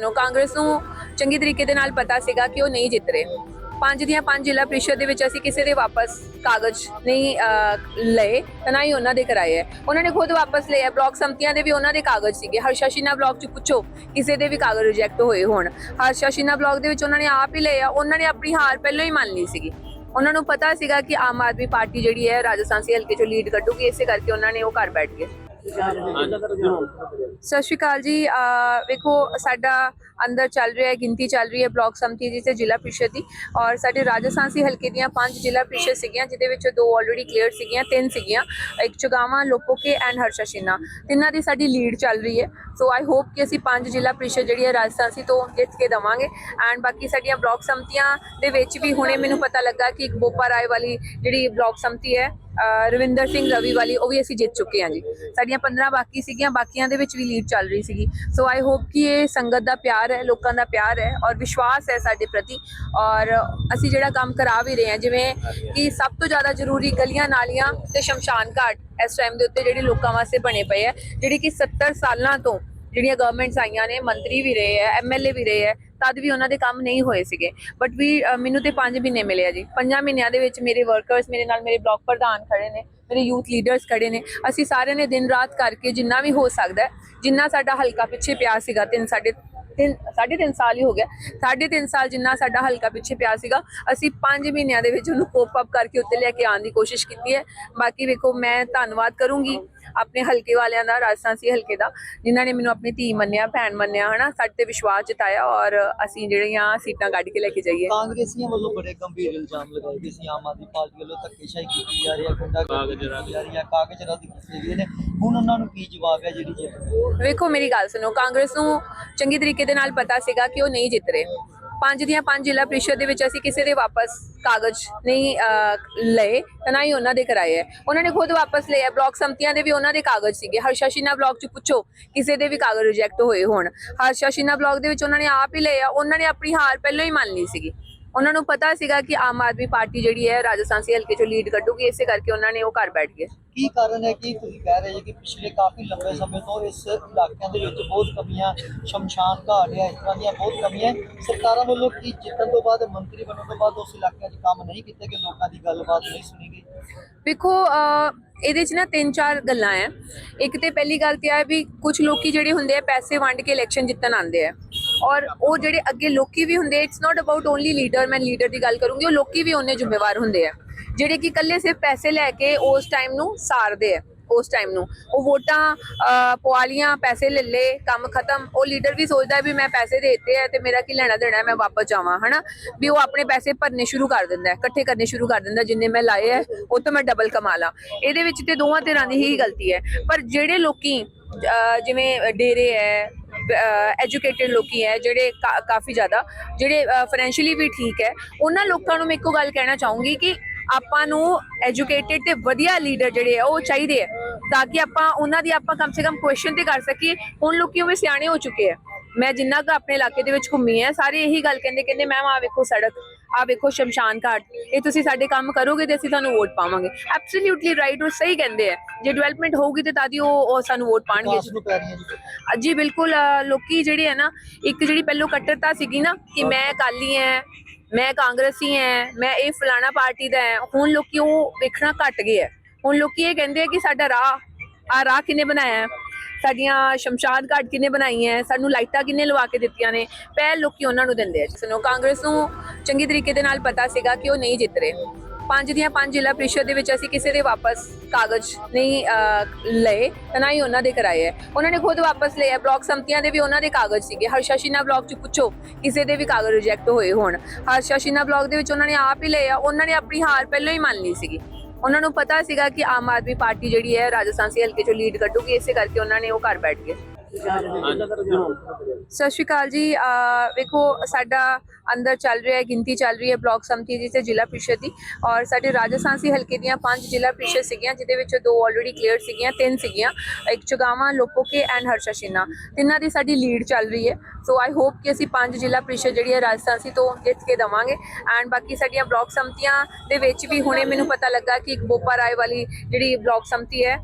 ਨੂੰ ਕਾਂਗਰਸ ਨੂੰ ਚੰਗੀ ਤਰੀਕੇ ਦੇ ਨਾਲ ਪਤਾ ਸੀਗਾ ਕਿ ਉਹ ਨਹੀਂ ਜਿੱਤ ਰਹੇ। ਪੰਜ ਦੀਆਂ ਪੰਜ ਜ਼ਿਲ੍ਹਾ ਪ੍ਰੀਸ਼ਦ ਦੇ ਵਿੱਚ ਅਸੀਂ ਕਿਸੇ ਦੇ ਵਾਪਸ ਕਾਗਜ਼ ਨਹੀਂ ਅਹ, ਲਏ ਤੇ ਨਾ ਹੀ ਉਹਨਾਂ ਦੇ ਕਰਾਏ ਹੈ। ਉਹਨਾਂ ਨੇ ਖੁਦ ਵਾਪਸ ਲਏ ਹੈ। ਬਲਾਕ ਸੰਮਤੀਆਂ ਦੇ ਵੀ ਉਹਨਾਂ ਦੇ ਕਾਗਜ਼ ਸੀਗੇ। ਹਰਸ਼ਾਸ਼ੀਨਾ ਬਲਾਕ ਚ ਪੁੱਛੋ ਕਿਸੇ ਦੇ ਵੀ ਕਾਗਜ਼ ਰਿਜੈਕਟ ਹੋਏ ਹੋਣ। ਹਰਸ਼ਾਸ਼ੀਨਾ ਬਲਾਕ ਦੇ ਵਿੱਚ ਉਹਨਾਂ ਨੇ ਆਪ ਹੀ ਲਏ ਆ। ਉਹਨਾਂ ਨੇ ਆਪਣੀ ਹਾਰ ਪਹਿਲਾਂ ਹੀ ਮੰਨ ਲਈ ਸੀਗੀ। ਉਹਨਾਂ ਨੂੰ ਪਤਾ ਸੀਗਾ ਕਿ ਆਮ ਆਦਮੀ ਪਾਰਟੀ ਜਿਹੜੀ ਹੈ ਰਾਜਸਥਾਨ ਸੀ ਹਲਕੇ ਚੋਂ ਲੀਡ ਕੱਢੂਗੀ। ਇਸੇ ਕਰਕੇ ਉਹਨਾਂ ਨੇ ਉਹ ਘਰ ਬੈਠ ਗਏ। ਸਤਿ ਸ਼੍ਰੀ ਅਕਾਲ ਜੀ। ਵੇਖੋ, ਸਾਡਾ ਅੰਦਰ ਚੱਲ ਰਿਹਾ ਹੈ, ਗਿਣਤੀ ਚੱਲ ਰਹੀ ਹੈ ਬਲਾਕ ਸੰਮਤੀ ਦੀ ਤੇ ਜ਼ਿਲ੍ਹਾ ਪ੍ਰੀਸ਼ਦ ਦੀ। ਔਰ ਸਾਡੇ ਰਾਜਸਥਾਨ ਸੀ ਹਲਕੇ ਦੀਆਂ ਪੰਜ ਜ਼ਿਲ੍ਹਾ ਪ੍ਰੀਸ਼ਦ ਸੀਗੀਆਂ, ਜਿਹਦੇ ਵਿੱਚ ਦੋ ਆਲਰੇਡੀ ਕਲੀਅਰ ਸੀਗੀਆਂ, ਤਿੰਨ ਸੀਗੀਆਂ, ਇੱਕ ਚੁਗਾਵਾਂ ਲੋਪੋਕੇ ਐਂਡ ਹਰਸ਼ਾ ਹਰਸ਼ਾਸ਼ੀਨਾ ਤਿੰਨਾਂ ਦੀ ਸਾਡੀ ਲੀਡ ਚੱਲ ਰਹੀ ਹੈ। ਸੋ ਆਈ ਹੋਪ ਕਿ ਅਸੀਂ ਪੰਜ ਜ਼ਿਲ੍ਹਾ ਪ੍ਰੀਸ਼ਦ ਜਿਹੜੀ ਹੈ ਰਾਜਸਥਾਨ ਸੀ ਤੋਂ ਜਿੱਤ ਕੇ ਦਵਾਂਗੇ। ਐਂਡ ਬਾਕੀ ਸਾਡੀਆਂ ਬਲਾਕ ਸੰਮਤੀਆਂ ਦੇ ਵਿੱਚ ਵੀ ਹੁਣੇ ਮੈਨੂੰ ਪਤਾ ਲੱਗਾ ਕਿ ਇੱਕ ਬੋਪਾ ਰਾਏ ਵਾਲੀ ਜਿਹੜੀ ਬਲਾਕ ਸੰਮਤੀ ਹੈ ਰਵਿੰਦਰ ਸਿੰਘ ਰਵੀ ਵਾਲੀ, ਉਹ ਵੀ ਅਸੀਂ ਜਿੱਤ ਚੁੱਕੇ ਹਾਂ ਜੀ। ਸਾਡੀਆਂ 15 ਬਾਕੀ ਸੀਗੀਆਂ, ਬਾਕੀਆਂ ਦੇ ਵਿੱਚ ਵੀ ਲੀਡ ਚੱਲ ਰਹੀ ਸੀਗੀ। ਸੋ ਆਈ ਹੋਪ ਕਿ ਇਹ ਸੰਗਤ ਦਾ ਪਿਆਰ ਹੈ, ਲੋਕਾਂ ਦਾ ਪਿਆਰ ਹੈ ਔਰ ਵਿਸ਼ਵਾਸ ਹੈ ਸਾਡੇ ਪ੍ਰਤੀ। ਔਰ ਅਸੀਂ ਜਿਹੜਾ ਕੰਮ ਕਰਾ ਵੀ ਰਹੇ ਹਾਂ, ਜਿਵੇਂ ਕਿ ਸਭ ਤੋਂ ਜ਼ਿਆਦਾ ਜ਼ਰੂਰੀ ਗਲੀਆਂ ਨਾਲੀਆਂ ਤੇ ਸ਼ਮਸ਼ਾਨ ਘਾਟ ਇਸ ਟਾਈਮ ਦੇ ਉੱਤੇ ਜਿਹੜੇ ਲੋਕਾਂ ਵਾਸਤੇ ਬਣੇ ਪਏ ਹੈ। ਜਿਹੜੀ ਕਿ 70 ਸਾਲਾਂ ਤੋਂ ਜਿਹੜੀਆਂ ਗਵਰਨਮੈਂਟਸ ਆਈਆਂ ਨੇ, ਮੰਤਰੀ ਵੀ ਰਹੇ ਹੈ ਐਮਐਲਏ ਵੀ ਰਹੇ ਹੈ ਤਦ ਵੀ ਉਹਨਾਂ ਦੇ ਕੰਮ ਨਹੀਂ ਹੋਏ ਸੀਗੇ। ਬਟ ਵੀ ਮੈਨੂੰ ਤੇ 5 ਮਹੀਨੇ ਮਿਲੇ ਆ ਜੀ। 5 ਮਹੀਨਿਆਂ ਦੇ ਵਿੱਚ ਮੇਰੇ ਵਰਕਰਸ ਮੇਰੇ ਨਾਲ ਮੇਰੇ ਬਲਾਕ ਪ੍ਰਧਾਨ ਖੜੇ ਨੇ, ਮੇਰੇ ਯੂਥ ਲੀਡਰਸ ਖੜੇ ਨੇ। ਅਸੀਂ ਸਾਰਿਆਂ ਨੇ ਦਿਨ ਰਾਤ ਕਰਕੇ ਜਿੰਨਾ ਵੀ ਹੋ ਸਕਦਾ ਜਿੰਨਾ ਸਾਡਾ ਹਲਕਾ ਪਿੱਛੇ ਪਿਆ ਸੀਗਾ, ਤਿੰਨ ਸਾਡੇ ਤਿੰਨ ਸਾਢੇ ਤਿੰਨ ਸਾਲ ਹੀ ਹੋ ਗਿਆ। ਸਾਢੇ ਤਿੰਨ ਸਾਲ ਜਿੰਨਾ ਸਾਡਾ ਹਲਕਾ ਪਿੱਛੇ ਪਿਆ ਸੀਗਾ ਅਸੀਂ 5 ਮਹੀਨਿਆਂ ਦੇ ਵਿੱਚ ਉਹਨੂੰ ਕੋਪ ਅਪ ਕਰਕੇ ਉੱਤੇ ਲੈ ਕੇ ਆਉਣ ਦੀ ਕੋਸ਼ਿਸ਼ ਕੀਤੀ ਹੈ। ਬਾਕੀ ਵੇਖੋ ਮੈਂ ਧੰਨਵਾਦ ਕਰੂੰਗੀ ਆਪਣੇ ਹਲਕੇ ਵਾਲਿਆਂ ਦਾ ਰਾਜਸਥਾਨ ਸੀ ਹਲਕੇ ਦਾ ਜਿਨ੍ਹਾਂ ਨੇ ਮੈਨੂੰ ਆਪਣੀ ਧੀ ਮੰਨਿਆ ਭੈਣ ਮੰਨਿਆ ਹਨਾ? ਸਾਡੇ ਤੇ ਵਿਸ਼ਵਾਸ ਜਤਾਇਆ ਔਰ ਅਸੀਂ ਜਿਹੜੀਆਂ ਸੀਟਾਂ ਕੱਢ ਕੇ ਲੈ ਕੇ ਜਾਈਏ। ਕਾਂਗਰਸੀਆਂ ਵੱਲੋਂ ਬੜੇ ਗੰਭੀਰ ਇਲਜ਼ਾਮ ਲਗਾਏ ਗਏ ਸੀ। ਆਮ ਆਦਮੀ ਪਾਰਟੀ ਵੱਲੋਂ ਧੱਕੇਸ਼ਾਹੀ ਕੀਤੀ ਜਾ ਰਹੀ ਹੈ ਗੁੰਡਾਗਰਦੀ ਕੀਤੀ ਜਾ ਰਹੀ ਹੈ ਕਾਗਜ਼ ਰੱਦ ਕੀਤੇ ਗਏ ਨੇ। ਹੁਣ ਉਹਨਾਂ ਨੂੰ ਕੀ ਜਵਾਬ ਹੈ ਜਿਹੜੀ ਜਿੱਤ ਵੇਖੋ ਮੇਰੀ ਗੱਲ ਸੁਣੋ ਕਾਂਗਰਸ ਨੂੰ ਚੰਗੀ ਤਰੀਕੇ ਦੇ ਨਾਲ ਪਤਾ ਸੀਗਾ ਕਿ ਉਹ ਨਹੀਂ ਜਿੱਤ ਰਹੇ। ਪੰਜ ਦੀਆਂ ਪੰਜ ਜ਼ਿਲ੍ਹਾ ਪ੍ਰੀਸ਼ਦ ਦੇ ਵਿੱਚ ਅਸੀਂ ਕਿਸੇ ਦੇ ਵਾਪਸ ਕਾਗਜ਼ ਨਹੀਂ ਲਏ, ਤੇ ਨਾ ਹੀ ਉਹਨਾਂ ਦੇ ਕਰਾਏ ਹੈ। ਉਹਨਾਂ ਨੇ ਖੁਦ ਵਾਪਸ ਲਏ ਬਲਾਕ ਸੰਮਤੀਆਂ ਦੇ ਵੀ ਉਹਨਾਂ ਦੇ ਕਾਗਜ਼ ਸੀਗੇ। ਹਰਸ਼ਾਸ਼ੀਨਾ ਬਲਾਕ ਚ ਪੁੱਛੋ, ਕਿਸੇ ਦੇ ਵੀ ਕਾਗਜ਼ ਰਿਜੈਕਟ ਹੋਏ ਹੋਣ। ਹਰਸ਼ਾਸ਼ੀਨਾ ਬਲਾਕ ਦੇ ਵਿੱਚ ਉਹਨਾਂ ਨੇ ਆਪ ਹੀ ਲਏ ਆ। ਉਹਨਾਂ ਨੇ ਆਪਣੀ ਹਾਰ ਪਹਿਲਾਂ ਹੀ ਮੰਨ ਲਈ ਸੀਗੀ। ਉਹਨਾਂ ਨੂੰ ਪਤਾ ਸੀਗਾ ਕਿ ਆਮ ਆਦਮੀ ਪਾਰਟੀ ਜਿਹੜੀ ਹੈ ਰਾਜਸਥਾਨ ਸੀ ਹਲਕੇ ਚੋਂ ਲੀਡ ਕੱਢੂਗੀ ਇਸੇ ਕਰਕੇ ਉਹਨਾਂ ਨੇ ਉਹ ਘਰ ਬੈਠ ਗਏ। ਕੀ ਕਾਰਨ ਹੈ? ਕਿ ਤੁਸੀਂ ਕਹਿ ਰਹੇ ਹੋ ਕਿ ਪਿਛਲੇ ਕਾਫੀ ਲੰਬੇ ਸਮੇਂ ਤੋਂ ਇਸ ਇਲਾਕਿਆਂ ਦੇ ਵਿੱਚ ਬਹੁਤ ਕਮੀਆਂ ਸ਼ਮਸ਼ਾਨ ਘਾਟ ਹੈ ਇਸ ਤਰ੍ਹਾਂ ਦੀਆਂ ਬਹੁਤ ਕਮੀਆਂ। ਸਰਕਾਰਾਂ ਵੱਲੋਂ ਕੀ ਜਿੱਤਣ ਤੋਂ ਬਾਅਦ ਮੰਤਰੀ ਬਣਨ ਤੋਂ ਬਾਅਦ ਉਸ ਇਲਾਕਿਆਂ 'ਚ ਕੰਮ ਨਹੀਂ ਕੀਤੇ ਕਿ ਲੋਕਾਂ ਦੀ ਗੱਲਬਾਤ ਨਹੀਂ ਸੁਣੀ ਗਈ। ਵੇਖੋ ਇਹਦੇ 'ਚ ਨਾ ਤਿੰਨ ਚਾਰ ਗੱਲਾਂ ਹੈ। ਇੱਕ ਤੇ ਪਹਿਲੀ ਗੱਲ ਤੇ ਆ ਵੀ ਕੁਝ ਲੋਕੀ ਜਿਹੜੇ ਹੁੰਦੇ ਆ ਪੈਸੇ ਵੰਡ ਕੇ ਇਲੈਕਸ਼ਨ ਜਿੱਤਣ ਆਉਂਦੇ ਆ। ਔਰ ਉਹ ਜਿਹੜੇ ਅੱਗੇ ਲੋਕੀ ਵੀ ਹੁੰਦੇ it's not about only leader ਮੈਂ ਲੀਡਰ ਦੀ ਗੱਲ ਕਰੂੰਗੀ ਉਹ ਲੋਕੀ ਵੀ ਉਹਨੇ ਜ਼ਿੰਮੇਵਾਰ ਹੁੰਦੇ ਆ। ਜਿਹੜੇ ਕਿ ਇਕੱਲੇ ਸਿਰਫ ਪੈਸੇ ਲੈ ਕੇ ਉਸ ਟਾਈਮ ਨੂੰ ਸਾਰਦੇ ਆ ਉਸ ਟਾਈਮ ਨੂੰ। ਉਹ ਵੋਟਾਂ ਅਹ, ਪੈਸੇ ਲੈ ਲੇ ਕੰਮ ਖਤਮ ਉਹ ਲੀਡਰ ਵੀ ਸੋਚਦਾ ਹੈ ਵੀ ਮੈਂ ਪੈਸੇ ਦੇ ਆ ਤੇ ਮੇਰਾ ਕੀ ਲੈਣਾ ਦੇਣਾ ਮੈਂ ਵਾਪਸ ਜਾਵਾਂ ਹਨਾ? ਵੀ ਉਹ ਆਪਣੇ ਪੈਸੇ ਭਰਨੇ ਸ਼ੁਰੂ ਕਰ ਦਿੰਦਾ ਇਕੱਠੇ ਕਰਨੇ ਸ਼ੁਰੂ ਕਰ ਦਿੰਦਾ ਜਿੰਨੇ ਮੈਂ ਲਾਏ ਹੈ ਉਹ ਤੋਂ ਮੈਂ ਡਬਲ ਕਮਾ ਲਾਂ। ਇਹਦੇ ਵਿੱਚ ਤੇ ਦੋਵਾਂ ਧਿਰਾਂ ਦੀ ਹੀ ਗਲਤੀ ਹੈ। ਪਰ ਜਿਹੜੇ ਲੋਕੀ ਜਿਵੇਂ ਡੇਰੇ ਹੈ ਐਜੂਕੇਟਿਡ ਲੋਕੀ ਹੈ, ਜਿਹੜੇ ਕਾ- ਕਾਫੀ ਜ਼ਿਆਦਾ, ਜਿਹੜੇ ਫਾਈਨੈਂਸ਼ੀਅਲੀ ਵੀ ਠੀਕ ਹੈ, ਉਹਨਾਂ ਲੋਕਾਂ ਨੂੰ ਮੈਂ ਇੱਕੋ ਗੱਲ ਕਹਿਣਾ ਚਾਹੂੰਗੀ ਕਿ ਆਪਾਂ ਨੂੰ ਐਜੂਕੇਟਿਡ ਤੇ ਵਧੀਆ ਲੀਡਰ ਜਿਹੜੇ ਆ, ਉਹ ਚਾਹੀਦੇ ਆ, ਤਾਂ ਕਿ ਆਪਾਂ ਉਹਨਾਂ ਦੀ ਆਪਾਂ ਕਮ ਸੇ ਕਮ ਕੁਐਸਚਨ ਤੇ ਕਰ ਸਕੀਏ, ਹੁਣ ਲੋਕੀ ਉਵੇਂ ਸਿਆਣੇ ਹੋ ਚੁੱਕੇ ਆ। ਮੈਂ ਜਿੰਨਾ ਕੁ ਆਪਣੇ ਇਲਾਕੇ ਦੇ ਵਿੱਚ ਘੁੰਮੀ ਹੈ ਸਾਰੇ ਇਹੀ ਗੱਲ ਕਹਿੰਦੇ ਕਹਿੰਦੇ, ਮੈਮ ਆ ਵੇਖੋ ਸੜਕ ਆ ਵੇਖੋ ਸ਼ਮਸ਼ਾਨ ਘਾਟ ਇਹ ਤੁਸੀਂ ਸਾਡੇ ਕੰਮ ਕਰੋਗੇ ਤੇ ਅਸੀਂ ਤੁਹਾਨੂੰ ਵੋਟ ਪਾਵਾਂਗੇ। ਐਬਸੋਲੂਟਲੀ ਰਾਈਟ ਉਹ ਸਹੀ ਕਹਿੰਦੇ ਆ। ਜੇ ਡਿਵੈਲਪਮੈਂਟ ਹੋਊਗੀ ਤੇ ਤਾਂ ਦੀ ਉਹ ਸਾਨੂੰ ਵੋਟ ਪਾਣਗੇ। ਜੀ ਬਿਲਕੁਲ ਲੋਕੀ ਜਿਹੜੇ ਹੈ ਨਾ ਇੱਕ ਜਿਹੜੀ ਪਹਿਲੋਂ ਕੱਟੜਤਾ ਸੀਗੀ ਨਾ ਕਿ ਮੈਂ ਅਕਾਲੀ ਐ ਮੈਂ ਕਾਂਗਰਸੀ ਐ ਮੈਂ ਇਹ ਫਲਾਣਾ ਪਾਰਟੀ ਦਾ ਐ ਹੁਣ ਲੋਕੀ ਉਹ ਵੇਖਣਾ ਘਟ ਗਏ ਐ। ਹੁਣ ਲੋਕੀ ਇਹ ਕਹਿੰਦੇ ਆ ਕਿ ਸਾਡਾ ਰਾਹ ਆ ਰਾਹ ਕਿਨੇ ਬਣਾਇਆ? ਹੈ? ਸਾਡੀਆਂ ਸ਼ਮਸ਼ਾਨ ਘਾਟ ਕਿਨੇ ਬਣਾਈ ਹੈ? ਸਾਨੂੰ ਲਾਈਟਾਂ ਕਿਨੇ ਲਵਾ ਕੇ ਦਿੱਤੀਆਂ ਨੇ? ਪਹਿਲ ਲੋਕੀ ਉਹਨਾਂ ਨੂੰ ਦਿੰਦੇ ਆ ਸੁਣੋ, ਕਾਂਗਰਸ ਨੂੰ ਚੰਗੀ ਤਰੀਕੇ ਦੇ ਨਾਲ ਪਤਾ ਸੀਗਾ ਕਿ ਉਹ ਨਹੀਂ ਜਿੱਤ ਰਹੇ। ਪੰਜ ਦੀਆਂ ਪੰਜ ਜ਼ਿਲ੍ਹਾ ਪ੍ਰੀਸ਼ਦ ਦੇ ਵਿੱਚ ਅਸੀਂ ਕਿਸੇ ਦੇ ਵਾਪਸ ਕਾਗਜ਼ ਨਹੀਂ ਲਏ, ਤੇ ਨਾ ਹੀ ਉਹਨਾਂ ਦੇ ਕਰਾਏ ਹੈ। ਉਹਨਾਂ ਨੇ ਖੁਦ ਵਾਪਸ ਲਏ ਹੈ। ਬਲਾਕ ਸੰਮਤੀਆਂ ਦੇ ਵੀ ਉਹਨਾਂ ਦੇ ਕਾਗਜ਼ ਸੀਗੇ। ਹਰਸ਼ਾਸ਼ੀਨਾ ਬਲਾਕ ਚ ਪੁੱਛੋ, ਕਿਸੇ ਦੇ ਵੀ ਕਾਗਜ਼ ਰਿਜੈਕਟ ਹੋਏ ਹੋਣ। ਹਰਸ਼ਾਸ਼ੀਨਾ ਬਲਾਕ ਦੇ ਵਿੱਚ ਉਹਨਾਂ ਨੇ ਆਪ ਹੀ ਲਏ ਆ। ਉਹਨਾਂ ਨੇ ਆਪਣੀ ਹਾਰ ਪਹਿਲਾਂ ਹੀ ਮੰਨ ਲਈ ਸੀਗੀ। ਉਹਨਾਂ ਨੂੰ ਪਤਾ ਸੀਗਾ ਕਿ ਆਮ ਆਦਮੀ ਪਾਰਟੀ ਜਿਹੜੀ ਹੈ ਰਾਜਸਥਾਨ ਸੀ ਹਲਕੇ ਚੋਂ ਲੀਡ ਕੱਢੂਗੀ, ਇਸੇ ਕਰਕੇ ਉਹਨਾਂ ਨੇ ਉਹ ਘਰ ਬੈਠ ਗਏ। ਸਤਿ ਸ਼੍ਰੀ ਅਕਾਲ ਜੀ। ਅਹ ਵੇਖੋ, ਸਾਡਾ ਅੰਦਰ ਚੱਲ ਰਿਹਾ ਹੈ, ਗਿਣਤੀ ਚੱਲ ਰਹੀ ਹੈ ਬਲਾਕ ਸੰਮਤੀ ਦੀ ਤੇ ਜ਼ਿਲ੍ਹਾ ਪ੍ਰੀਸ਼ਦ ਦੀ। ਔਰ ਸਾਡੇ ਰਾਜਸਥਾਨ ਸੀ ਹਲਕੇ ਦੀਆਂ ਪੰਜ ਜ਼ਿਲ੍ਹਾ ਪ੍ਰੀਸ਼ਦ ਸੀਗੀਆਂ, ਜਿਹਦੇ ਵਿੱਚ ਦੋ ਆਲਰੇਡੀ ਕਲੀਅਰ ਸੀਗੀਆਂ, ਤਿੰਨ ਸੀਗੀਆਂ, ਇੱਕ ਚੁਗਾਵਾਂ ਲੋਪੋਕੇ ਐਂਡ ਹਰਸ਼ਾਸ਼ੀਨਾ ਤਿੰਨਾਂ ਦੀ ਸਾਡੀ ਲੀਡ ਚੱਲ ਰਹੀ ਹੈ। ਸੋ ਆਈ ਹੋਪ ਕਿ ਅਸੀਂ ਪੰਜ ਜ਼ਿਲ੍ਹਾ ਪ੍ਰੀਸ਼ਦ ਜਿਹੜੀ ਹੈ ਰਾਜਸਥਾਨ ਸੀ ਤੋਂ ਜਿੱਤ ਕੇ ਦਵਾਂਗੇ। ਐਂਡ ਬਾਕੀ ਸਾਡੀਆਂ ਬਲਾਕ ਸੰਮਤੀਆਂ ਦੇ ਵਿੱਚ ਵੀ ਹੁਣੇ ਮੈਨੂੰ ਪਤਾ ਲੱਗਾ ਕਿ ਇੱਕ ਬੋਪਾ ਰਾਏ ਵਾਲੀ ਜਿਹੜੀ ਬਲਾਕ ਸਮਤੀ ਹੈ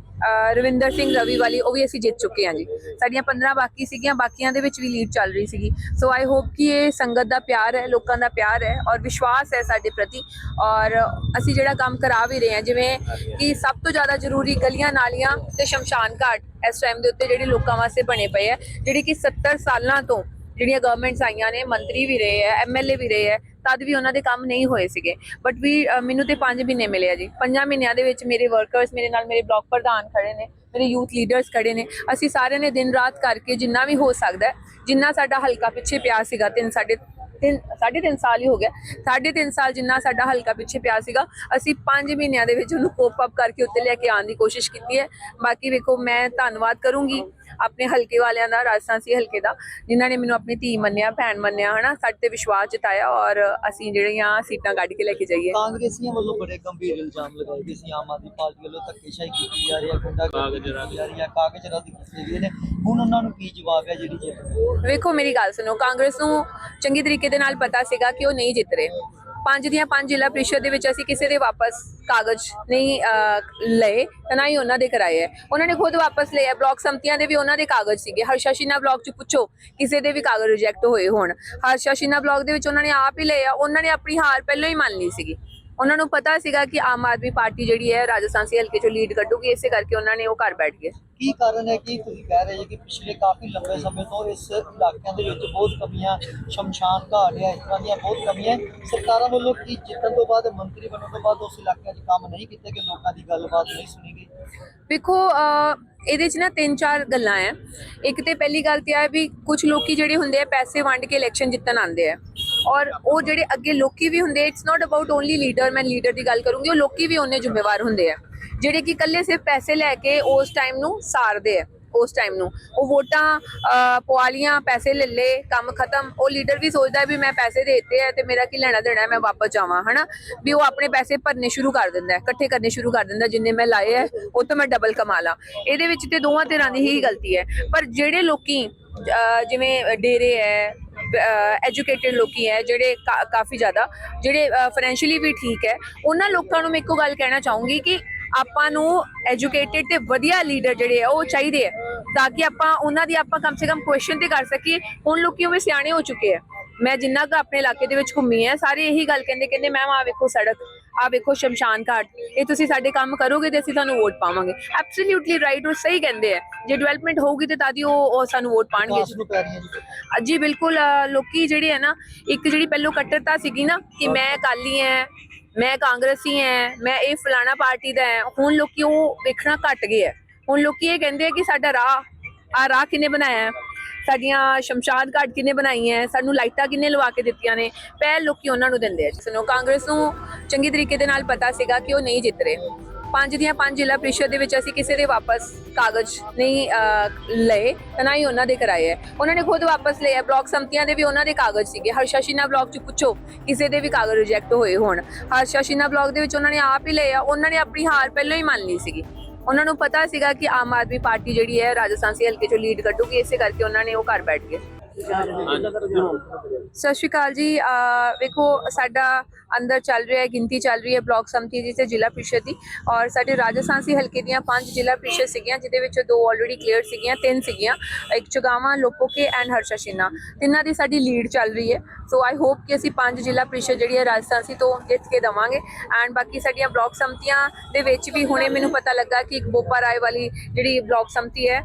ਰਵਿੰਦਰ ਸਿੰਘ ਰਵੀ ਵਾਲੀ, ਉਹ ਵੀ ਅਸੀਂ ਜਿੱਤ ਚੁੱਕੇ ਹਾਂ ਜੀ। ਸਾਡੀਆਂ 15 ਬਾਕੀ ਸੀਗੀਆਂ, ਬਾਕੀਆਂ ਦੇ ਵਿੱਚ ਵੀ ਲੀਡ ਚੱਲ ਰਹੀ ਸੀਗੀ। ਸੋ ਆਈ ਹੋਪ ਕਿ ਇਹ ਸੰਗਤ ਦਾ ਪਿਆਰ ਹੈ, ਲੋਕਾਂ ਦਾ ਪਿਆਰ ਹੈ ਔਰ ਵਿਸ਼ਵਾਸ ਹੈ ਸਾਡੇ ਪ੍ਰਤੀ। ਔਰ ਅਸੀਂ ਜਿਹੜਾ ਕੰਮ ਕਰਾ ਵੀ ਰਹੇ ਹਾਂ, ਜਿਵੇਂ ਕਿ ਸਭ ਤੋਂ ਜ਼ਿਆਦਾ ਜ਼ਰੂਰੀ ਗਲੀਆਂ ਨਾਲੀਆਂ ਤੇ ਸ਼ਮਸ਼ਾਨ ਘਾਟ ਇਸ ਟਾਈਮ ਦੇ ਉੱਤੇ ਜਿਹੜੇ ਲੋਕਾਂ ਵਾਸਤੇ ਬਣੇ ਪਏ ਆ, ਜਿਹੜੀ ਕਿ 70 ਸਾਲਾਂ ਤੋਂ ਜਿਹੜੀਆਂ ਗਵਰਨਮੈਂਟਸ ਆਈਆਂ ਨੇ, ਮੰਤਰੀ ਵੀ ਰਹੇ ਆ ਐਮਐਲਏ ਵੀ ਰਹੇ ਆ ਤਦ ਵੀ ਉਹਨਾਂ ਦੇ ਕੰਮ ਨਹੀਂ ਹੋਏ ਸੀਗੇ। ਬਟ ਵੀ ਮੈਨੂੰ ਤੇ 5 ਮਹੀਨੇ ਮਿਲੇ ਆ ਜੀ। 5 ਮਹੀਨਿਆਂ ਦੇ ਵਿੱਚ ਮੇਰੇ ਵਰਕਰਸ ਮੇਰੇ ਨਾਲ ਮੇਰੇ ਬਲਾਕ ਪ੍ਰਧਾਨ ਖੜੇ ਨੇ, ਮੇਰੇ ਯੂਥ ਲੀਡਰਸ ਖੜੇ ਨੇ। ਅਸੀਂ ਸਾਰਿਆਂ ਨੇ ਦਿਨ ਰਾਤ ਕਰਕੇ ਜਿੰਨਾ ਵੀ ਹੋ ਸਕਦਾ ਜਿੰਨਾ ਸਾਡਾ ਹਲਕਾ ਪਿੱਛੇ ਪਿਆ ਸੀਗਾ, ਤਿੰਨ ਸਾਡੇ ਤਿੰਨ, ਸਾਢੇ ਤਿੰਨ ਸਾਲ ਹੀ ਹੋ ਗਿਆ। ਸਾਢੇ ਤਿੰਨ ਸਾਲ ਜਿੰਨਾ ਸਾਡਾ ਹਲਕਾ ਪਿੱਛੇ ਪਿਆ ਸੀਗਾ, ਅਸੀਂ 5 ਮਹੀਨਿਆਂ ਦੇ ਵਿੱਚ ਉਹਨੂੰ ਕੋਪ ਅਪ ਕਰਕੇ ਉੱਤੇ ਲੈ ਕੇ ਆਉਣ ਦੀ ਕੋਸ਼ਿਸ਼ ਕੀਤੀ ਹੈ। ਬਾਕੀ ਵੇਖੋ, ਮੈਂ ਧੰਨਵਾਦ ਕਰੂੰਗੀ। ਆਪਣੇ ਹਲਕੇ ਵਾਲਿਆਂ ਦਾ ਰਾਜਸਥਾਨੀ ਹਲਕੇ ਦਾ ਜਿਨ੍ਹਾਂ ਨੇ ਮੈਨੂੰ ਆਪਣੀ ਧੀ ਮੰਨਿਆ ਭੈਣ ਮੰਨਿਆ ਹਨਾ ਸਾਡੇ ਤੇ ਵਿਸ਼ਵਾਸ ਜਤਾਇਆ ਔਰ ਅਸੀਂ ਜਿਹੜੀਆਂ ਸੀਟਾਂ ਕੱਢ ਕੇ ਲੈ ਕੇ ਜਾਈਏ। ਕਾਂਗਰਸੀਆਂ ਵੱਲੋਂ ਬੜੇ ਗੰਭੀਰ ਇਲਜ਼ਾਮ ਲਗਾਏ ਗਏ ਸੀ। ਆਮ ਆਦਮੀ ਪਾਰਟੀ ਵੱਲੋਂ ਧੱਕੇਸ਼ਾਹੀ ਕੀਤੀ ਜਾ ਰਹੀ ਹੈ ਗੁੰਡਾ ਕਾਗਜ਼ ਰੱਦ ਜਾ ਰਹੀ ਹੈ ਕਾਗਜ਼ ਰੱਦ ਕੀਤੇ ਗਏ ਨੇ। ਹੁਣ ਉਹਨਾਂ ਨੂੰ ਕੀ ਜਵਾਬ ਹੈ ਜਿਹੜੀ ਜਿੱਤ ਵੇਖੋ ਮੇਰੀ ਗੱਲ ਸੁਣੋ ਕਾਂਗਰਸ ਨੂੰ ਚੰਗੀ ਤਰੀਕੇ ਦੇ ਨਾਲ ਪਤਾ ਸੀਗਾ ਕਿ ਉਹ ਨਹੀਂ ਜਿੱਤ ਰਹੇ। ਪੰਜ ਦੀਆਂ ਪੰਜ ਜ਼ਿਲ੍ਹਾ ਪ੍ਰੀਸ਼ਦ ਦੇ ਵਿੱਚ ਅਸੀਂ ਕਿਸੇ ਦੇ ਵਾਪਸ ਕਾਗਜ਼ ਨਹੀਂ ਲਏ ਤੇ ਨਾ ਹੀ ਉਹਨਾਂ ਦੇ ਕਰਾਏ ਹੈ। ਉਹਨਾਂ ਨੇ ਖੁਦ ਵਾਪਸ ਲਏ ਬਲਾਕ ਸੰਮਤੀਆਂ ਦੇ ਵੀ ਉਹਨਾਂ ਦੇ ਕਾਗਜ਼ ਸੀਗੇ। ਹਰਸ਼ਾਸ਼ੀਨਾ ਬਲਾਕ ਚ ਪੁੱਛੋ, ਕਿਸੇ ਦੇ ਵੀ ਕਾਗਜ਼ ਰਿਜੈਕਟ ਹੋਏ ਹੋਣ। ਹਰਸ਼ਾਸ਼ੀਨਾ ਬਲਾਕ ਦੇ ਵਿੱਚ ਉਹਨਾਂ ਨੇ ਆਪ ਹੀ ਲਏ ਆ। ਉਹਨਾਂ ਨੇ ਆਪਣੀ ਹਾਰ ਪਹਿਲਾਂ ਹੀ ਮੰਨ ਲਈ ਸੀਗੀ। ਉਹਨਾਂ ਨੂੰ ਪਤਾ ਸੀਗਾ ਕਿ ਆਮ ਆਦਮੀ ਪਾਰਟੀ ਜਿਹੜੀ ਹੈ ਰਾਜਸਥਾਨੀ ਹਲਕੇ ਚੋਂ ਲੀਡ ਕੱਢੂਗੀ ਇਸੇ ਕਰਕੇ ਉਹਨਾਂ ਨੇ ਉਹ ਘਰ ਬੈਠ ਗਏ। ਕੀ ਕਾਰਨ ਹੈ ਕਿ ਤੁਸੀਂ ਕਹਿ ਰਹੇ ਹੋ ਕਿ ਪਿਛਲੇ ਕਾਫੀ ਲੰਬੇ ਸਮੇਂ ਤੋਂ ਇਸ ਇਲਾਕਿਆਂ ਦੇ ਵਿੱਚ ਬਹੁਤ ਕਮੀਆਂ ਸ਼ਮਸ਼ਾਨ ਘਾਟ ਹੈ ਇਸ ਤਰ੍ਹਾਂ ਦੀਆਂ ਬਹੁਤ ਕਮੀਆਂ। ਸਰਕਾਰਾਂ ਵੱਲੋਂ ਕੀ ਜਿੱਤਣ ਤੋਂ ਬਾਅਦ ਮੰਤਰੀ ਬਣਨ ਤੋਂ ਬਾਅਦ ਉਸ ਇਲਾਕਿਆਂ 'ਚ ਕੰਮ ਨਹੀਂ ਕੀਤੇ ਕਿ ਲੋਕਾਂ ਦੀ ਗੱਲਬਾਤ ਨਹੀਂ ਸੁਣੀ ਗਈ? ਵੇਖੋ ਅਹ, ਇਹਦੇ 'ਚ ਨਾ ਤਿੰਨ ਚਾਰ ਗੱਲਾਂ ਹੈ। ਇੱਕ ਤੇ ਪਹਿਲੀ ਗੱਲ ਤੇ ਆ ਵੀ ਕੁਝ ਲੋਕੀ ਜਿਹੜੇ ਹੁੰਦੇ ਆ ਪੈਸੇ ਵੰਡ ਕੇ ਇਲੈਕਸ਼ਨ ਜਿੱਤਣ ਆਉਂਦੇ ਆ। ਔਰ ਉਹ ਜਿਹੜੇ ਅੱਗੇ ਲੋਕੀ ਵੀ ਹੁੰਦੇ it's not about only leader ਮੈਂ ਲੀਡਰ ਦੀ ਗੱਲ ਕਰੂੰਗੀ ਉਹ ਲੋਕੀ ਵੀ ਉਹਨੇ ਜ਼ਿੰਮੇਵਾਰ ਹੁੰਦੇ ਆ। ਜਿਹੜੇ ਕਿ ਇਕੱਲੇ ਸਿਰਫ ਪੈਸੇ ਲੈ ਕੇ ਉਸ ਟਾਈਮ ਨੂੰ ਸਾਰਦੇ ਆ ਉਸ ਟਾਈਮ ਨੂੰ। ਉਹ ਵੋਟਾਂ ਅਹ, ਪੈਸੇ ਲੈ ਲੇ ਕੰਮ ਖਤਮ। ਉਹ ਲੀਡਰ ਵੀ ਸੋਚਦਾ ਵੀ ਮੈਂ ਪੈਸੇ ਦੇ ਦਿੱਤੇ ਆ ਤੇ ਮੇਰਾ ਕੀ ਲੈਣਾ ਦੇਣਾ ਮੈਂ ਵਾਪਸ ਜਾਵਾਂ ਹਨਾ? ਵੀ ਉਹ ਆਪਣੇ ਪੈਸੇ ਭਰਨੇ ਸ਼ੁਰੂ ਕਰ ਦਿੰਦਾ ਇਕੱਠੇ ਕਰਨੇ ਸ਼ੁਰੂ ਕਰ ਦਿੰਦਾ ਜਿੰਨੇ ਮੈਂ ਲਾਏ ਹੈ ਉਹ ਤੋਂ ਮੈਂ ਡਬਲ ਕਮਾ ਲਾਂ। ਇਹਦੇ ਵਿੱਚ ਤੇ ਦੋਵਾਂ ਧਿਰਾਂ ਦੀ ਹੀ ਗਲਤੀ ਹੈ। ਪਰ ਜਿਹੜੇ ਲੋਕੀ ਜਿਵੇਂ ਡੇਰੇ ਹੈ ਐਜੂਕੇਟਿਡ ਲੋਕੀ ਹੈ, ਜਿਹੜੇ ਕਾ- ਕਾਫੀ ਜ਼ਿਆਦਾ, ਜਿਹੜੇ ਫਾਈਨੈਂਸ਼ੀਅਲੀ ਵੀ ਠੀਕ ਹੈ, ਉਹਨਾਂ ਲੋਕਾਂ ਨੂੰ ਮੈਂ ਇੱਕੋ ਗੱਲ ਕਹਿਣਾ ਚਾਹੂੰਗੀ ਕਿ ਆਪਾਂ ਨੂੰ ਐਜੂਕੇਟਿਡ ਤੇ ਵਧੀਆ ਲੀਡਰ ਜਿਹੜੇ ਆ ਉਹ ਚਾਹੀਦੇ ਆ ਤਾਂ ਕਿ ਆਪਾਂ ਉਹਨਾਂ ਦੀ ਆਪਾਂ ਕਮ ਸੇ ਕਮ ਕੁਐਸਚਨ ਤੇ ਕਰ ਸਕੀਏ, ਹੁਣ ਲੋਕੀ ਉਵੇਂ ਸਿਆਣੇ ਹੋ ਚੁੱਕੇ ਆ ਮੈਂ ਜਿੰਨਾ ਕੁ ਆਪਣੇ ਇਲਾਕੇ ਦੇ ਵਿੱਚ ਘੁੰਮੀ ਹੈ ਸਾਰੇ ਇਹੀ ਗੱਲ ਕਹਿੰਦੇ ਕਹਿੰਦੇ ਮੈਮ ਆ ਵੇਖੋ ਸੜਕ ਆ ਵੇਖੋ ਸ਼ਮਸ਼ਾਨ ਘਾਟ ਇਹ ਤੁਸੀਂ ਸਾਡੇ ਕੰਮ ਕਰੋਗੇ ਤੇ ਅਸੀਂ ਤੁਹਾਨੂੰ ਵੋਟ ਪਾਵਾਂਗੇ। ਐਬਸੋਲੀਊਟਲੀ ਰਾਈਟ ਉਹ ਸਹੀ ਕਹਿੰਦੇ ਆ। ਜੇ ਡਿਵੈਲਪਮੈਂਟ ਹੋਊਗੀ ਤੇ ਤਾਂ ਦੀ ਉਹ ਸਾਨੂੰ ਵੋਟ ਪਾਣਗੇ। ਜੀ ਬਿਲਕੁਲ ਲੋਕੀ ਜਿਹੜੇ ਹੈ ਨਾ ਇੱਕ ਜਿਹੜੀ ਪਹਿਲੋਂ ਕੱਟੜਤਾ ਸੀਗੀ ਨਾ ਕਿ ਮੈਂ ਅਕਾਲੀ ਐ ਮੈਂ ਕਾਂਗਰਸੀ ਐ ਮੈਂ ਇਹ ਫਲਾਣਾ ਪਾਰਟੀ ਦਾ ਐ ਹੁਣ ਲੋਕੀ ਉਹ ਵੇਖਣਾ ਘਟ ਗਏ ਐ। ਹੁਣ ਲੋਕੀ ਇਹ ਕਹਿੰਦੇ ਆ ਕਿ ਸਾਡਾ ਰਾਹ ਆ ਰਾਹ ਕਿਨੇ ਬਣਾਇਆ? ਹੈ? ਸਾਡੀਆਂ ਸ਼ਮਸ਼ਾਦ ਘਾਟ ਕਿਨੇ ਬਣਾਈਆਂ ਹੈ? ਸਾਨੂੰ ਲਾਈਟਾਂ ਕਿਨੇ ਲਵਾ ਕੇ ਦਿੱਤੀਆਂ ਨੇ? ਪਹਿਲ ਲੋਕੀ ਉਹਨਾਂ ਨੂੰ ਦਿੰਦੇ ਆ ਸੁਣੋ, ਕਾਂਗਰਸ ਨੂੰ ਚੰਗੀ ਤਰੀਕੇ ਦੇ ਨਾਲ ਪਤਾ ਸੀਗਾ ਕਿ ਉਹ ਨਹੀਂ ਜਿੱਤ ਰਹੇ। ਪੰਜ ਦੀਆਂ ਪੰਜ ਜ਼ਿਲ੍ਹਾ ਪ੍ਰੀਸ਼ਦ ਦੇ ਵਿੱਚ ਅਸੀਂ ਕਿਸੇ ਦੇ ਵਾਪਸ ਕਾਗਜ਼ ਨਹੀਂ ਲਏ, ਤਾਂ ਨਾ ਹੀ ਉਹਨਾਂ ਦੇ ਕਰਾਏ ਹੈ। ਉਹਨਾਂ ਨੇ ਖੁਦ ਵਾਪਸ ਲਏ ਹੈ। ਬਲਾਕ ਸੰਮਤੀਆਂ ਦੇ ਵੀ ਉਹਨਾਂ ਦੇ ਕਾਗਜ਼ ਸੀਗੇ। ਹਰਸ਼ਾਸ਼ੀਨਾ ਬਲਾਕ ਚ ਪੁੱਛੋ, ਕਿਸੇ ਦੇ ਵੀ ਕਾਗਜ਼ ਰਿਜੈਕਟ ਹੋਏ ਹੋਣ। ਹਰਸ਼ਾਸ਼ੀਨਾ ਬਲਾਕ ਦੇ ਵਿੱਚ ਉਹਨਾਂ ਨੇ ਆਪ ਹੀ ਲਏ ਆ। ਉਹਨਾਂ ਨੇ ਆਪਣੀ ਹਾਰ ਪਹਿਲਾਂ ਹੀ ਮੰਨ ਲਈ ਸੀਗੀ। ਉਹਨਾਂ ਨੂੰ ਪਤਾ ਸੀਗਾ ਕਿ ਆਮ ਆਦਮੀ ਪਾਰਟੀ ਜਿਹੜੀ ਹੈ ਰਾਜਸਥਾਨ ਸੀ ਹਲਕੇ ਚੋਂ ਲੀਡ ਕੱਢੂਗੀ, ਇਸੇ ਕਰਕੇ ਉਹਨਾਂ ਨੇ ਉਹ ਘਰ ਬੈਠ ਗਏ। ਸਤਿ ਸ਼੍ਰੀ ਅਕਾਲ ਜੀ। ਅਹ ਵੇਖੋ, ਸਾਡਾ ਅੰਦਰ ਚੱਲ ਰਿਹਾ ਹੈ, ਗਿਣਤੀ ਚੱਲ ਰਹੀ ਹੈ ਬਲਾਕ ਸੰਮਤੀ ਦੀ ਤੇ ਜ਼ਿਲ੍ਹਾ ਪ੍ਰੀਸ਼ਦ ਦੀ। ਔਰ ਸਾਡੇ ਰਾਜਸਥਾਨੀ ਹਲਕੇ ਦੀਆਂ ਪੰਜ ਜ਼ਿਲ੍ਹਾ ਪ੍ਰੀਸ਼ਦ ਸੀਗੀਆਂ, ਜਿਹਦੇ ਵਿੱਚ ਦੋ ਆਲਰੇਡੀ ਕਲੀਅਰ ਸੀਗੀਆਂ, ਤਿੰਨ ਸੀਗੀਆਂ, ਇੱਕ ਚੁਗਾਵਾਂ ਲੋਪੋਕੇ ਐਂਡ ਹਰਸ਼ਾ ਸ਼ਿਨਾ ਤਿੰਨਾਂ ਦੀ ਸਾਡੀ ਲੀਡ ਚੱਲ ਰਹੀ ਹੈ। ਸੋ ਆਈ ਹੋਪ ਕਿ ਅਸੀਂ ਪੰਜ ਜ਼ਿਲ੍ਹਾ ਪ੍ਰੀਸ਼ਦ ਜਿਹੜੀ ਹੈ ਰਾਜਸਥਾਨ ਸੀ ਤੋਂ ਜਿੱਤ ਕੇ ਦਵਾਂਗੇ। ਐਂਡ ਬਾਕੀ ਸਾਡੀਆਂ ਬਲਾਕ ਸੰਮਤੀਆਂ ਦੇ ਵਿੱਚ ਵੀ ਹੁਣੇ ਮੈਨੂੰ ਪਤਾ ਲੱਗਾ ਕਿ ਇੱਕ ਬੋਪਾ ਰਾਏ ਵਾਲੀ ਜਿਹੜੀ ਬਲਾਕ ਸਮਤੀ ਹੈ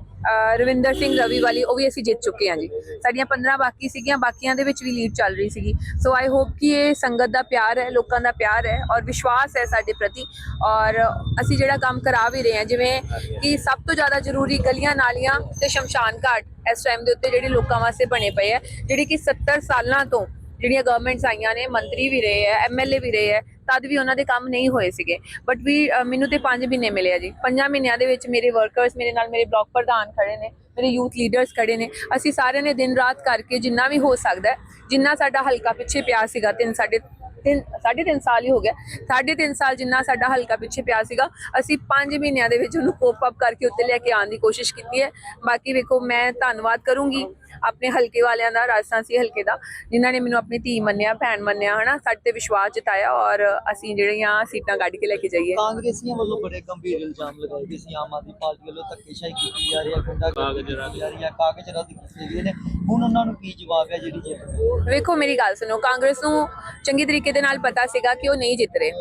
ਰਵਿੰਦਰ ਸਿੰਘ ਰਵੀ ਵਾਲੀ, ਉਹ ਵੀ ਅਸੀਂ ਜਿੱਤ ਚੁੱਕੇ ਹਾਂ ਜੀ। ਸਾਡੀਆਂ 15 ਬਾਕੀ ਸੀਗੀਆਂ, ਬਾਕੀਆਂ ਦੇ ਵਿੱਚ ਵੀ ਲੀਡ ਚੱਲ ਰਹੀ ਸੀਗੀ। ਸੋ ਆਈ ਹੋਪ ਕਿ ਇਹ ਸੰਗਤ ਦਾ ਪਿਆਰ ਹੈ, ਲੋਕਾਂ ਦਾ ਪਿਆਰ ਹੈ ਔਰ ਵਿਸ਼ਵਾਸ ਹੈ ਸਾਡੇ ਪ੍ਰਤੀ। ਔਰ ਅਸੀਂ ਜਿਹੜਾ ਕੰਮ ਕਰਾ ਵੀ ਰਹੇ ਹਾਂ, ਜਿਵੇਂ ਕਿ ਸਭ ਤੋਂ ਜ਼ਿਆਦਾ ਜ਼ਰੂਰੀ ਗਲੀਆਂ ਨਾਲੀਆਂ ਤੇ ਸ਼ਮਸ਼ਾਨ ਘਾਟ ਇਸ ਟਾਈਮ ਦੇ ਉੱਤੇ ਜਿਹੜੇ ਲੋਕਾਂ ਵਾਸਤੇ ਬਣੇ ਪਏ ਆ, ਜਿਹੜੀ ਕਿ 70 ਸਾਲਾਂ ਤੋਂ ਜਿਹੜੀਆਂ ਗਵਰਨਮੈਂਟਸ ਆਈਆਂ ਨੇ, ਮੰਤਰੀ ਵੀ ਰਹੇ ਆ ਐਮਐਲਏ ਵੀ ਰਹੇ ਆ ਤਦ ਵੀ ਉਹਨਾਂ ਦੇ ਕੰਮ ਨਹੀਂ ਹੋਏ ਸੀਗੇ। ਬਟ ਵੀ ਮੈਨੂੰ ਤੇ 5 ਮਹੀਨੇ ਮਿਲੇ ਆ ਜੀ। 5 ਮਹੀਨਿਆਂ ਦੇ ਵਿੱਚ ਮੇਰੇ ਵਰਕਰਸ ਮੇਰੇ ਨਾਲ ਮੇਰੇ ਬਲਾਕ ਪ੍ਰਧਾਨ ਖੜੇ ਨੇ, ਮੇਰੇ ਯੂਥ ਲੀਡਰਸ ਖੜੇ ਨੇ। ਅਸੀਂ ਸਾਰਿਆਂ ਨੇ ਦਿਨ ਰਾਤ ਕਰਕੇ ਜਿੰਨਾ ਵੀ ਹੋ ਸਕਦਾ ਜਿੰਨਾ ਸਾਡਾ ਹਲਕਾ ਪਿੱਛੇ ਪਿਆ ਸੀਗਾ, ਤਿੰਨ ਸਾਡੇ ਤਿੰਨ, ਸਾਢੇ ਤਿੰਨ ਸਾਲ ਹੀ ਹੋ ਗਿਆ, ਸਾਢੇ ਤਿੰਨ ਸਾਲ ਜਿੰਨਾ ਸਾਡਾ ਹਲਕਾ ਪਿੱਛੇ ਪਿਆ ਸੀਗਾ, ਅਸੀਂ 5 ਮਹੀਨਿਆਂ ਦੇ ਵਿੱਚ ਉਹਨੂੰ ਕੋਪ ਅਪ ਕਰਕੇ ਉੱਤੇ ਲੈ ਕੇ ਆਉਣ ਦੀ ਕੋਸ਼ਿਸ਼ ਕੀਤੀ ਹੈ। ਬਾਕੀ ਵੇਖੋ, ਮੈਂ ਧੰਨਵਾਦ ਕਰੂੰਗੀ। ਆਪਣੇ ਹਲਕੇ ਵਾਲਿਆਂ ਦਾ ਰਾਜਸਥਾਨੀ ਹਲਕੇ ਦਾ ਜਿਨ੍ਹਾਂ ਨੇ ਮੈਨੂੰ ਆਪਣੀ ਧੀ ਮੰਨਿਆ ਭੈਣ ਮੰਨਿਆ ਹਨਾ ਸਾਡੇ ਤੇ ਵਿਸ਼ਵਾਸ ਜਤਾਇਆ ਔਰ ਅਸੀਂ ਜਿਹੜੀਆਂ ਸੀਟਾਂ ਕੱਢ ਕੇ ਲੈ ਕੇ ਜਾਈਏ। ਕਾਂਗਰਸੀਆਂ ਵੱਲੋਂ ਬੜੇ ਗੰਭੀਰ ਇਲਜ਼ਾਮ ਲਗਾਏ ਗਏ ਸੀ ਆਮ ਆਦਮੀ ਪਾਰਟੀ ਵੱਲੋਂ ਧੱਕੇਸ਼ਾਹੀ ਕੀਤੀ ਜਾ ਰਹੀ ਹੈ ਗੁੰਡਾ ਕਾਗਜ਼ ਰੱਦ ਜਾ ਰਹੀ ਹੈ ਕਾਗਜ਼ ਰੱਦ ਕੀਤੇ ਗਏ ਨੇ। ਹੁਣ ਉਹਨਾਂ ਨੂੰ ਕੀ ਜਵਾਬ ਹੈ ਜਿਹੜੀ ਜਿੱਤ ਵੇਖੋ ਮੇਰੀ ਗੱਲ ਸੁਣੋ ਕਾਂਗਰਸ ਨੂੰ ਚੰਗੀ ਤਰੀਕੇ ਦੇ ਨਾਲ ਪਤਾ ਸੀਗਾ ਕਿ ਉਹ ਨਹੀਂ ਜਿੱਤ ਰਹੇ।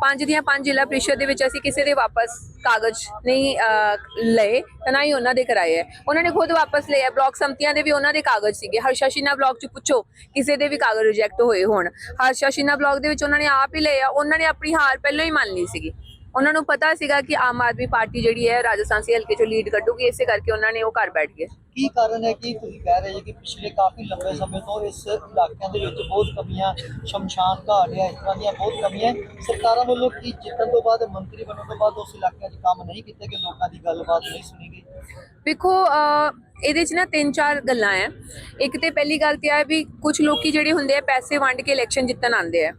ਪੰਜ ਦੀਆਂ ਪੰਜ ਜ਼ਿਲ੍ਹਾ ਪ੍ਰੀਸ਼ਦ ਦੇ ਵਿੱਚ ਅਸੀਂ ਕਿਸੇ ਦੇ ਵਾਪਸ ਕਾਗਜ਼ ਨਹੀਂ ਅਹ, ਲਏ ਤੇ ਨਾ ਹੀ ਉਹਨਾਂ ਦੇ ਕਰਾਏ ਹੈ। ਉਹਨਾਂ ਨੇ ਖੁਦ ਵਾਪਸ ਲਏ ਹੈ। ਬਲਾਕ ਸੰਮਤੀਆਂ ਦੇ ਵੀ ਉਹਨਾਂ ਦੇ ਕਾਗਜ਼ ਸੀਗੇ। ਹਰਸ਼ਾਸ਼ੀਨਾ ਬਲਾਕ ਚ ਪੁੱਛੋ ਕਿਸੇ ਦੇ ਵੀ ਕਾਗਜ਼ ਰਿਜੈਕਟ ਹੋਏ ਹੋਣ। ਹਰਸ਼ਾਸ਼ੀਨਾ ਬਲਾਕ ਦੇ ਵਿੱਚ ਉਹਨਾਂ ਨੇ ਆਪ ਹੀ ਲਏ ਆ। ਉਹਨਾਂ ਨੇ ਆਪਣੀ ਹਾਰ ਪਹਿਲਾਂ ਹੀ ਮੰਨ ਲਈ ਸੀਗੀ। ਉਹਨਾਂ ਨੂੰ ਪਤਾ ਸੀਗਾ ਕਿ ਆਮ ਆਦਮੀ ਪਾਰਟੀ ਜਿਹੜੀ ਹੈ ਰਾਜਸਥਾਨੀ ਹਲਕੇ ਚੋਂ ਲੀਡ ਕੱਢੂਗੀ ਇਸੇ ਕਰਕੇ ਉਹਨਾਂ ਨੇ ਉਹ ਘਰ ਬੈਠ ਗਏ। ਕੀ ਕਾਰਨ ਹੈ ਕਿ ਤੁਸੀਂ ਕਹਿ ਰਹੇ ਹੋ ਕਿ ਪਿਛਲੇ ਕਾਫੀ ਲੰਬੇ ਸਮੇਂ ਤੋਂ ਇਸ ਇਲਾਕਿਆਂ ਦੇ ਵਿੱਚ ਬਹੁਤ ਕਮੀਆਂ ਸ਼ਮਸ਼ਾਨ ਘਾਟ ਹੈ ਇਸ ਤਰ੍ਹਾਂ ਦੀਆਂ ਬਹੁਤ ਕਮੀਆਂ। ਸਰਕਾਰਾਂ ਵੱਲੋਂ ਕੀ ਜਿੱਤਣ ਤੋਂ ਬਾਅਦ ਮੰਤਰੀ ਬਣਨ ਤੋਂ ਬਾਅਦ ਉਸ ਇਲਾਕਿਆਂ 'ਚ ਕੰਮ ਨਹੀਂ ਕੀਤੇ ਕਿ ਲੋਕਾਂ ਦੀ ਗੱਲਬਾਤ ਨਹੀਂ ਸੁਣੀ ਗਈ? ਵੇਖੋ ਇਹਦੇ 'ਚ ਨਾ ਤਿੰਨ ਚਾਰ ਗੱਲਾਂ ਹੈ ਇੱਕ ਤੇ ਪਹਿਲੀ ਗੱਲ ਤੇ ਆ ਵੀ ਕੁਝ ਲੋਕੀ ਜਿਹੜੇ ਹੁੰਦੇ ਆ ਪੈਸੇ ਵੰਡ ਕੇ ਇਲੈਕਸ਼ਨ ਜਿੱਤਣ ਆਉਂਦੇ ਆ।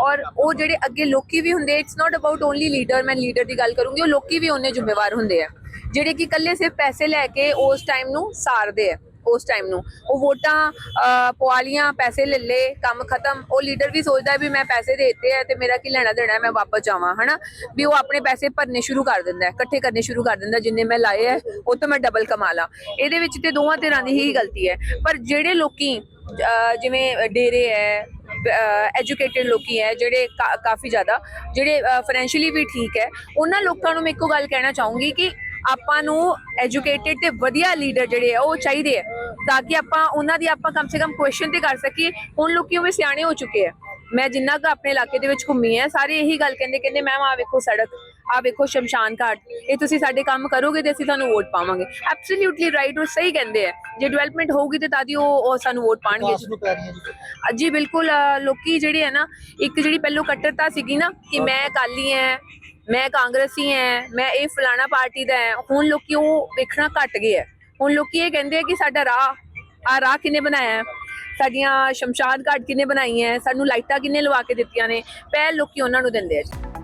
ਔਰ ਉਹ ਜਿਹੜੇ ਅੱਗੇ ਲੋਕੀ ਵੀ ਹੁੰਦੇ it's not about only leader ਮੈਂ ਲੀਡਰ ਦੀ ਗੱਲ ਕਰੂੰਗੀ ਉਹ ਲੋਕੀ ਵੀ ਉਹਨੇ ਜ਼ਿੰਮੇਵਾਰ ਹੁੰਦੇ ਆ। ਜਿਹੜੇ ਕਿ ਇਕੱਲੇ ਸਿਰਫ ਪੈਸੇ ਲੈ ਕੇ ਉਸ ਟਾਈਮ ਨੂੰ ਸਾਰਦੇ ਆ ਉਸ ਟਾਈਮ ਨੂੰ। ਉਹ ਵੋਟਾਂ ਅਹ, ਪੈਸੇ ਲੈ ਲੇ ਕੰਮ ਖਤਮ। ਉਹ ਲੀਡਰ ਵੀ ਸੋਚਦਾ ਵੀ ਮੈਂ ਪੈਸੇ ਦੇ ਦਿੱਤੇ ਆ ਤੇ ਮੇਰਾ ਕੀ ਲੈਣਾ ਦੇਣਾ ਮੈਂ ਵਾਪਸ ਜਾਵਾਂ ਹਨਾ? ਵੀ ਉਹ ਆਪਣੇ ਪੈਸੇ ਭਰਨੇ ਸ਼ੁਰੂ ਕਰ ਦਿੰਦਾ ਇਕੱਠੇ ਕਰਨੇ ਸ਼ੁਰੂ ਕਰ ਦਿੰਦਾ ਜਿੰਨੇ ਮੈਂ ਲਾਏ ਹੈ ਉਹ ਤੋਂ ਮੈਂ ਡਬਲ ਕਮਾ ਲਾਂ। ਇਹਦੇ ਵਿੱਚ ਤੇ ਦੋਵਾਂ ਧਿਰਾਂ ਦੀ ਹੀ ਗਲਤੀ ਹੈ। ਪਰ ਜਿਹੜੇ ਲੋਕੀ ਜਿਵੇਂ ਡੇਰੇ ਹੈ ਐਜੂਕੇਟਿਡ ਲੋਕੀ ਹੈ ਜਿਹੜੇ ਕਾ- ਕਾਫੀ ਜ਼ਿਆਦਾ, ਜਿਹੜੇ ਫਾਈਨੈਂਸ਼ੀਅਲੀ ਵੀ ਠੀਕ ਹੈ ਉਹਨਾਂ ਲੋਕਾਂ ਨੂੰ ਮੈਂ ਇੱਕੋ ਗੱਲ ਕਹਿਣਾ ਚਾਹੂੰਗੀ ਕਿ ਆਪਾਂ ਨੂੰ ਐਜੂਕੇਟਿਡ ਤੇ ਵਧੀਆ ਲੀਡਰ ਜਿਹੜੇ ਆ ਉਹ ਚਾਹੀਦੇ ਆ ਤਾਂ ਕਿ ਆਪਾਂ ਉਹਨਾਂ ਦੀ ਆਪਾਂ ਕਮ ਸੇ ਕਮ ਕੁਐਸਚਨ ਤੇ ਕਰ ਸਕੀਏ, ਹੁਣ ਲੋਕੀ ਉਹ ਸਿਆਣੇ ਹੋ ਚੁੱਕੇ ਆ ਮੈਂ ਜਿੰਨਾ ਕੁ ਆਪਣੇ ਇਲਾਕੇ ਦੇ ਵਿੱਚ ਘੁੰਮੀ ਆ ਸਾਰੇ ਇਹੀ ਗੱਲ ਕਹਿੰਦੇ ਕਹਿੰਦੇ, ਮੈਮ ਆ ਵੇਖੋ ਸੜਕ ਆ ਵੇਖੋ ਸ਼ਮਸ਼ਾਨ ਘਾਟ ਇਹ ਤੁਸੀਂ ਸਾਡੇ ਕੰਮ ਕਰੋਗੇ ਤੇ ਅਸੀਂ ਤੁਹਾਨੂੰ ਵੋਟ ਪਾਵਾਂਗੇ। ਐਬਸੋਲੂਟਲੀ ਰਾਈਟ ਉਹ ਸਹੀ ਕਹਿੰਦੇ ਆ। ਜੇ ਡਿਵੈਲਪਮੈਂਟ ਹੋਊਗੀ ਤੇ ਤਾਂ ਦੀ ਉਹ ਸਾਨੂੰ ਵੋਟ ਪਾਣਗੇ। ਜੀ। ਬਿਲਕੁਲ ਲੋਕੀ ਜਿਹੜੇ ਹੈ ਨਾ ਇੱਕ ਜਿਹੜੀ ਪਹਿਲੋਂ ਕੱਟੜਤਾ ਸੀਗੀ ਨਾ ਕਿ ਮੈਂ ਅਕਾਲੀ ਐ ਮੈਂ ਕਾਂਗਰਸੀ ਐ ਮੈਂ ਇਹ ਫਲਾਣਾ ਪਾਰਟੀ ਦਾ ਐ ਹੁਣ ਲੋਕੀ ਉਹ ਵੇਖਣਾ ਘਟ ਗਏ ਐ ਹੁਣ ਲੋਕੀ ਇਹ ਕਹਿੰਦੇ ਆ ਕਿ ਸਾਡਾ ਰਾਹ ਆ ਰਾਹ ਕਿਨੇ ਬਣਾਇਆ ਹੈ? ਸਾਡੀਆਂ ਸ਼ਮਸ਼ਾਦ ਘਾਟ ਕਿਨੇ ਬਣਾਈ ਹੈ? ਸਾਨੂੰ ਲਾਈਟਾਂ ਕਿਨੇ ਲਵਾ ਕੇ ਦਿੱਤੀਆਂ ਨੇ? ਪਹਿਲ ਲੋਕੀ ਉਹਨਾਂ ਨੂੰ ਦਿੰਦੇ ਆ ਜੀ।